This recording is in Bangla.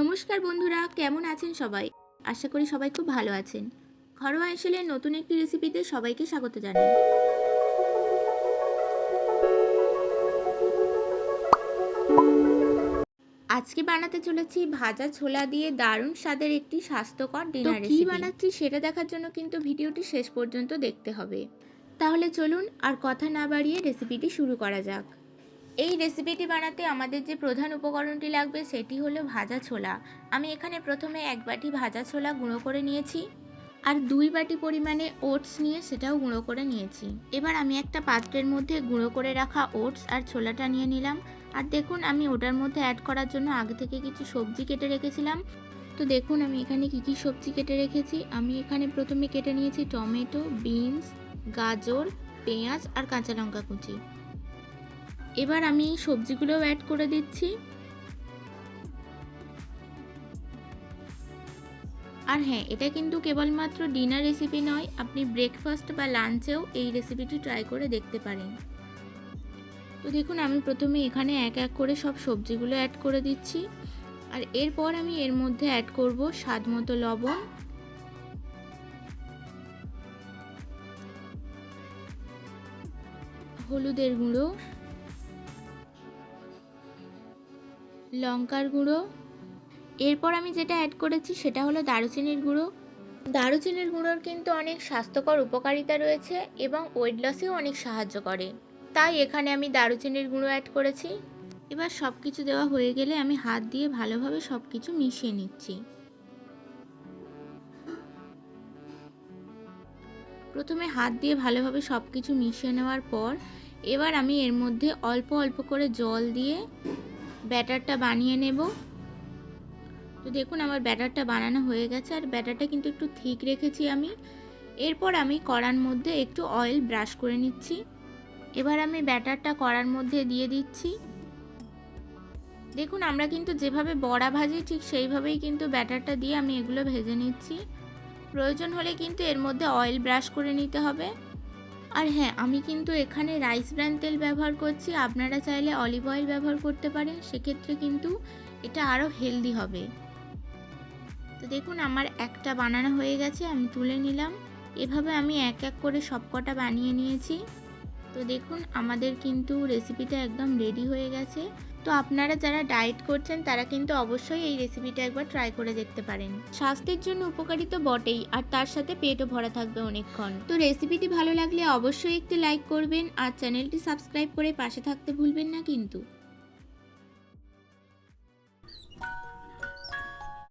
নমস্কার বন্ধুরা কেমন আছেন সবাই? আশা করি সবাই খুব ভালো আছেন। ঘরোয়া এসেলের নতুন একটি রেসিপিতে সবাইকে স্বাগত জানাই। আজকে বানাতে চলেছি ভাজা ছোলা দিয়ে দারুণ স্বাদের একটি স্বাস্থ্যকর ডিনার কি বানাচ্ছি সেটা দেখার জন্য কিন্তু ভিডিওটি শেষ পর্যন্ত দেখতে হবে। তাহলে চলুন আর কথা না বাড়িয়ে রেসিপিটি শুরু করা যাক। এই রেসিপিটি বানাতে আমাদের যে প্রধান উপকরণটি লাগবে সেটি হলো ভাজা ছোলা। আমি এখানে প্রথমে এক বাটি ভাজা ছোলা গুঁড়ো করে নিয়েছি আর দুই বাটি পরিমাণে ওটস নিয়ে সেটাও গুঁড়ো করে নিয়েছি। এবার আমি একটা পাত্রের মধ্যে গুঁড়ো করে রাখা ওটস আর ছোলাটা নিয়ে নিলাম। আর দেখুন, আমি ওটার মধ্যে অ্যাড করার জন্য আগে থেকে কিছু সবজি কেটে রেখেছিলাম। তো দেখুন, আমি এখানে কী কী সবজি কেটে রেখেছি। আমি এখানে প্রথমে কেটে নিয়েছি টমেটো, বিনস, গাজর, পেঁয়াজ আর কাঁচা লঙ্কা কুচি। এবার আমি সবজিগুলোও অ্যাড করে দিচ্ছি। আর হ্যাঁ এটা কিন্তু কেবলমাত্র ডিনার রেসিপি নয়, আপনি ব্রেকফাস্ট বা লাঞ্চেও এই রেসিপিটি ট্রাই করে দেখতে পারেন। তো দেখুন, আমি প্রথমে এখানে এক এক করে সব সবজিগুলো অ্যাড করে দিচ্ছি। আর এরপর আমি এর মধ্যে অ্যাড করব স্বাদ মতো লবণ। হলুদের গুঁড়ো। লঙ্কার গুঁড়ো। এরপর আমি যেটা অ্যাড করেছি সেটা হলো দারুচিনির গুঁড়ো। দারুচিনির গুঁড়োর কিন্তু অনেক স্বাস্থ্যকর উপকারিতা রয়েছে এবং ওয়েট লসেও অনেক সাহায্য করে। তাই এখানে আমি দারুচিনির গুঁড়ো অ্যাড করেছি। এবার সব কিছু দেওয়া হয়ে গেলে আমি হাত দিয়ে ভালোভাবে সব কিছু মিশিয়ে নিচ্ছি। প্রথমে হাত দিয়ে ভালোভাবে সব কিছু মিশিয়ে নেওয়ার পর এবার আমি এর মধ্যে অল্প অল্প করে জল দিয়ে ব্যাটারটা বানিয়ে নেব। তো দেখুন আমার ব্যাটারটা বানানো হয়ে গেছে আর ব্যাটারটা কিন্তু একটু ঠিক রেখেছি আমি। এরপর আমি কড়ার মধ্যে একটু অয়েল ব্রাশ করে নিচ্ছি। এবার আমি ব্যাটারটা কড়ার মধ্যে দিয়ে দিচ্ছি। দেখুন আমরা কিন্তু যেভাবে বড়া ভাজি ঠিক সেইভাবেই কিন্তু ব্যাটারটা দিয়ে আমি এগুলো ভেজে নিচ্ছি। প্রয়োজন হলে কিন্তু এর মধ্যে অয়েল ব্রাশ করে নিতে হবে। আর হ্যাঁ আমি কিন্তু এখানে রাইস ব্র্যান তেল ব্যবহার করছি। আপনারা চাইলে অলিভ অয়েল ব্যবহার করতে পারেন। সেক্ষেত্রে কিন্তু এটা আরও হেলদি হবে। তো দেখুন, আমার একটা বানানো হয়ে গেছে, আমি তুলে নিলাম। এভাবে আমি এক এক করে সবকটা বানিয়ে নিয়েছি। তো দেখুন, আমাদের কিন্তু রেসিপিটা একদম রেডি হয়ে গেছে। তো আপনারা যারা ডায়েট করছেন তারা কিন্তু অবশ্যই এই রেসিপিটা একবার ট্রাই করে দেখতে পারেন। স্বাস্থ্যের জন্য উপকারী তো বটেই আর তার সাথে পেটও ভরা থাকবে অনেকক্ষণ। তো রেসিপিটি ভালো লাগলে অবশ্যই একটি লাইক করবেন আর চ্যানেলটি সাবস্ক্রাইব করে পাশে থাকতে ভুলবেন না কিন্তু।